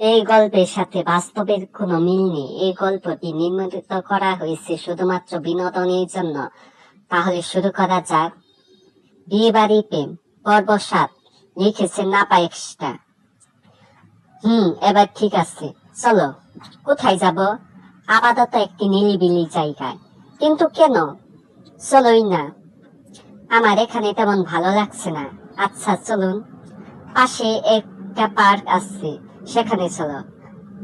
এই গল্পের সাথে বাস্তবের কোনো মিল নেই। এই গল্পটি নির্মিত করা হয়েছে শুধুমাত্র বিনোদনের জন্য। তাহলে শুরু করা যাক। বিয়ে বাড়ি প্রেম, পর্ব সাত লিখেছে নাপা এক্সট্রা হুম, এবার ঠিক আছে। চলো, কোথায় যাব? আপাতত একটি নিলিবিলি জায়গায়। কিন্তু কেন? চলোই না। আমার এখানে তেমন ভালো লাগছে না। আচ্ছা চলুন। পাশে একটা পার্ক আছে। সেখানে চলো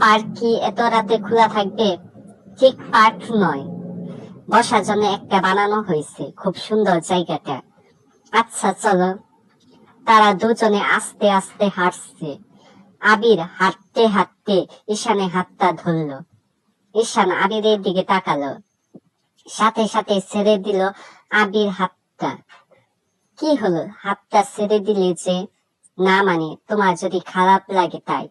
পার্ক কি এত রাতে খোলা থাকবে? ঠিক পার্ক নয়। বসার জন্য একটা বানানো হয়েছে, খুব সুন্দর জায়গাটা। আচ্ছা চলো। তারা দুজনে আস্তে আস্তে হাঁটছে। আবির হাঁটতে হাঁটতে ঈশানে হাতটা ধরলো। ঈশান আবিরের দিকে তাকালো। সাথে সাথে ছেড়ে দিল আবির হাতটা। কি হলো? হাতটা ছেড়ে দিলে যে? না মানে তোমার যদি খারাপ লাগে তাই।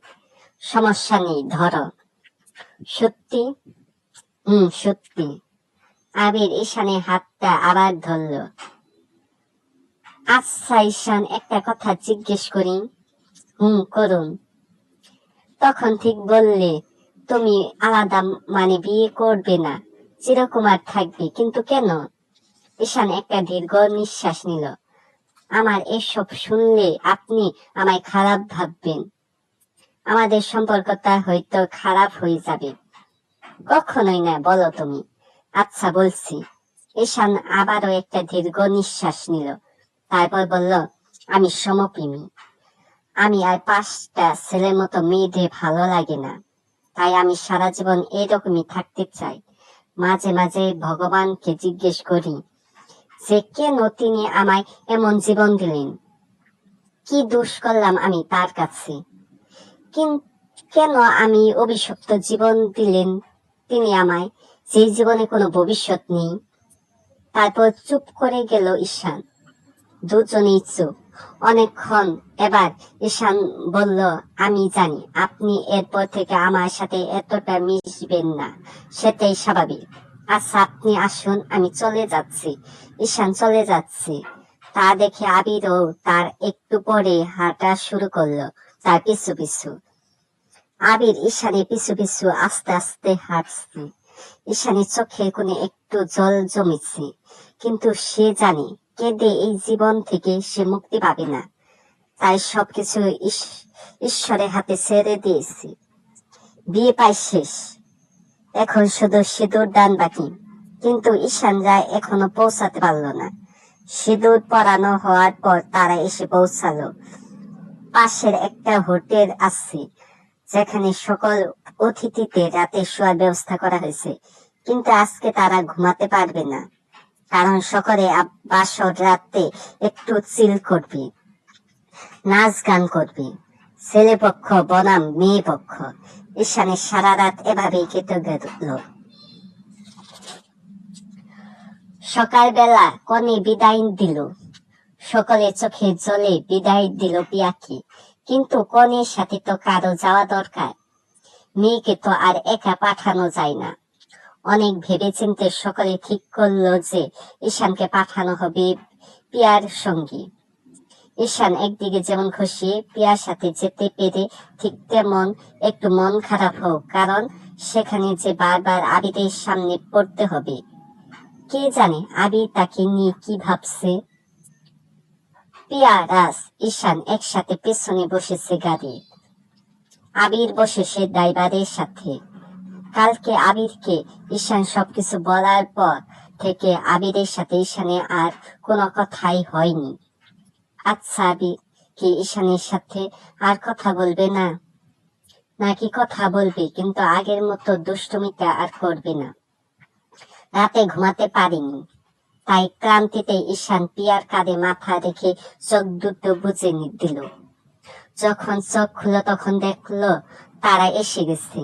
সমস্যা নেই ধরো। সত্যি? হুম সত্যি। আবির ঈশানে হাতটা আবার ধরলো। আচ্ছা ঈশান, একটা কথা জিজ্ঞেস করি। হুম, করুন। তখন ঠিক বললে, তুমি আলাদা মানে বিয়ে করবে না চিরকুমার থাকবে, কিন্তু কেন? ঈশান একটা দীর্ঘ নিঃশ্বাস নিল। আমার এসব শুনলে আপনি আমায় খারাপ ভাববেন। আমাদের সম্পর্কটা হয়তো খারাপ হয়ে যাবে। কখনোই না, বলো তুমি। আচ্ছা বলছি। ঈশান আবারও একটা দীর্ঘ নিঃশ্বাস নিল। তারপর বলল, আমি সমপ্রেমী। আমি আর পাঁচটা ছেলের মতো মেয়েদের ভালো লাগে না। তাই আমি সারা জীবন এরকমই থাকতে চাই। মাঝে মাঝে ভগবানকে জিজ্ঞেস করি যে কেন তিনি আমায় এমন জীবন দিলেন? কি দোষ করলাম আমি তার কাছে? কিন- আমি অভিশপ্ত জীবন দিলেন তিনি আমায়? যে জীবনে কোনো ভবিষ্যৎ নেই। তারপর চুপ করে গেল ঈশান। দুজনেই চুপ। অনেকক্ষণ এবার ঈশান বলল, আমি জানি আপনি এরপর থেকে আমার সাথে এতটা মিশবেন না। সেটাই স্বাভাবিক। আচ্ছা আপনি আসুন, আমি চলে যাচ্ছি। ঈশান চলে যাচ্ছে। তা দেখে আবিরও তার একটু পরে হাঁটা শুরু করল। তার পিছু পিছু। আবির ঈশানের পিছু পিছু আস্তে আস্তে হাঁটছে। ঈশানের চোখের কোণে একটু জল জমেছে। কিন্তু সে জানে, কেঁদে এই জীবন থেকে সে মুক্তি পাবে না। তাই সবকিছু ঈশ্বরের হাতে ছেড়ে দিয়েছে। বিয়ে পাই শেষ। এখন শুধু সিঁদুর দান বাকি। কিন্তু ঈশান যায় এখনও পৌঁছাতে পারল না। সিঁদুর পরানো হওয়ার পর তারা এসে পৌঁছালো। পাশের একটা হোটেল আছে, যেখানে সকল অতিথিতে রাতে শোয়ার ব্যবস্থা করা হয়েছে। কিন্তু আজকে তারা ঘুমাতে পারবে না, কারণ সকলে বাসর রাতে একটু চিল করবে, নাচ গান করবে। ছেলে পক্ষ, বনাম, মেয়ে পক্ষ ঈশানের সারা রাত এভাবেই কেটে গেল। সকালবেলা কনে বিদায় দিল। সকলে চোখে জলে বিদায় দিল পিয়াকে। কিন্তু কনের সাথে তো কারও যাওয়া দরকার। মেয়েকে তো আর একা পাঠানো যায় না। অনেক ভেবেচিন্তে সকলে ঠিক করল যে ঈশানকে পাঠানো হবে পিয়ার সঙ্গী। ঈশান একদিকে যেমন খুশি, পিয়ার সাথে যেতে পেরে ঠিক তেমন একটু মন খারাপ হোক, কারণ সেখানে যে বারবার আবিদের সামনে পড়তে হবে। কে জানে আবি তাকে নিয়ে কি ভাবছে? পিয়া রাস ঈশান একসাথে পেছনে বসেছে গাড়ি। আবির ড্রাইভারের সাথে। কালকে আবিরকে ঈশান সবকিছু বলার পর থেকে আবিরের সাথে ঈশানে আর কোনো কথাই হয়নি। আচ্ছা আবির কি ঈশানের সাথে আর কথা বলবে না? নাকি কথা বলবে, কিন্তু আগের মতো দুষ্টুমিটা আর করবে না। রাতে ঘুমাতে পারিনি। তাই ক্লান্তিতে ঈশান পিয়ার কাঁধে মাথা রেখে চোখ দুটো বুঝে দিল। যখন চোখ খুলো, তখন দেখল তারা এসে গেছে।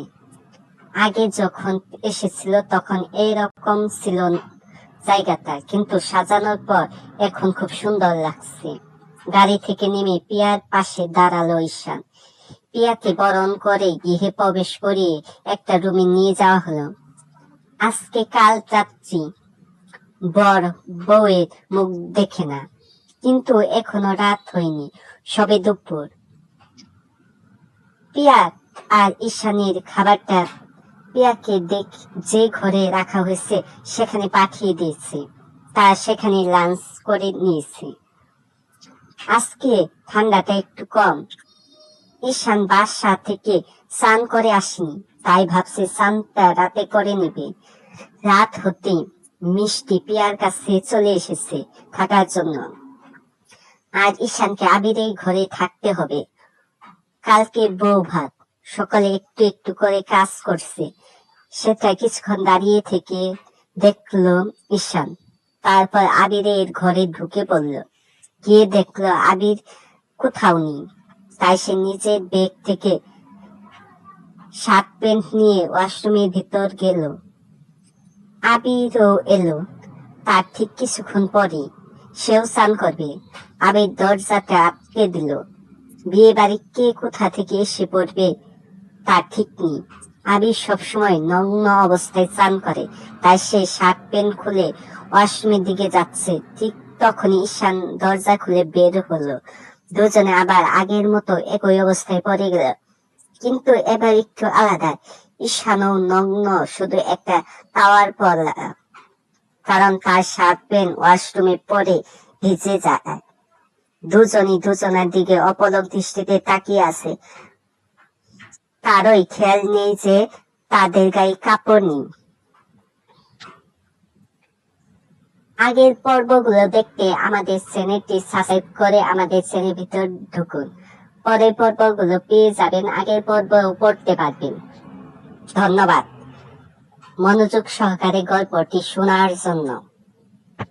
আগে যখন এসেছিল, তখন এইরকম ছিল জায়গাটা, কিন্তু সাজানোর পর এখন খুব সুন্দর লাগছে। গাড়ি থেকে নেমে পিয়ার পাশে দাঁড়াল ঈশান। পিয়াকে বরণ করে গৃহে প্রবেশ করিয়ে একটা রুমে নিয়ে যাওয়া হলো। আজকে কাল যাচ্ছি বর বউয়ের মুখ দেখে না। কিন্তু এখনও রাত হয়নি, সবে দুপুর। পিয়া আর ঈশানীর খাবারটা পিয়াকে দেখ, যে ঘরে রাখা হয়েছে সেখানে পাঠিয়ে দিয়েছে। তা সেখানে লাঞ্চ করে নিয়েছে। আজকে ঠান্ডাটা একটু কম। ঈশান বাসা থেকে স্নান করে আসেনি, তাই ভাবছে স্নানটা রাতে করে নেবে। রাত হতে মিষ্টি পিয়ার কাছে চলে এসেছে থাকার জন্য। আর ঈশানকে আবিরের ঘরে থাকতে হবে। কালকে বউ ভাত। সকালে একটু একটু করে কাজ করছে। সেটা কিছুক্ষণ দাঁড়িয়ে থেকে দেখল ঈশান। তারপর আবিরের ঘরে ঢুকে পড়ল। গিয়ে দেখল আবির কোথাও নেই। তাই সে নিজের ব্যাগ থেকে শার্ট প্যান্ট নিয়ে ওয়াশরুমের ভিতর গেল। আবিরও এলো। তার ঠিক কিছুক্ষণ পরে সেও স্নান করবে। আবির দরজাটা আটকে দিল। বিয়ে বাড়ি কে কোথা থেকে এসে পড়বে তার ঠিক নেই। আবির সবসময় নগ্ন অবস্থায় স্নান করে, তাই সে শার্ট প্যান্ট খুলে ওয়াশরুমের দিকে যাচ্ছে। ঠিক তখনই ঈশান দরজা খুলে বের হলো। দুজনে আবার আগের মতো একই অবস্থায় পড়ে গেল। কিন্তু এবার একটু আলাদা। ঈশানও নগ্ন, শুধু একটা টাওয়ার পরা কারণ তার শার্ট প্যান্ট ওয়াশরুমে পরে ভিজে যায়। দুজনই দুজনের দিকে অপলক দৃষ্টিতে তাকিয়ে আছে। তারই খেয়াল নেই যে তাদের গায়ে কাপড় নেই। আগের পর্বগুলো দেখতে আমাদের চ্যানেলটি সাবস্ক্রাইব করে আমাদের চ্যানেলের ভিতর ঢুকুন। পরের পর্বগুলো পেয়ে যাবেন, আগের পর্ব পড়তে পারবেন। ধন্যবাদ। মনোযোগ সহকারে গল্পটি শোনার জন্য।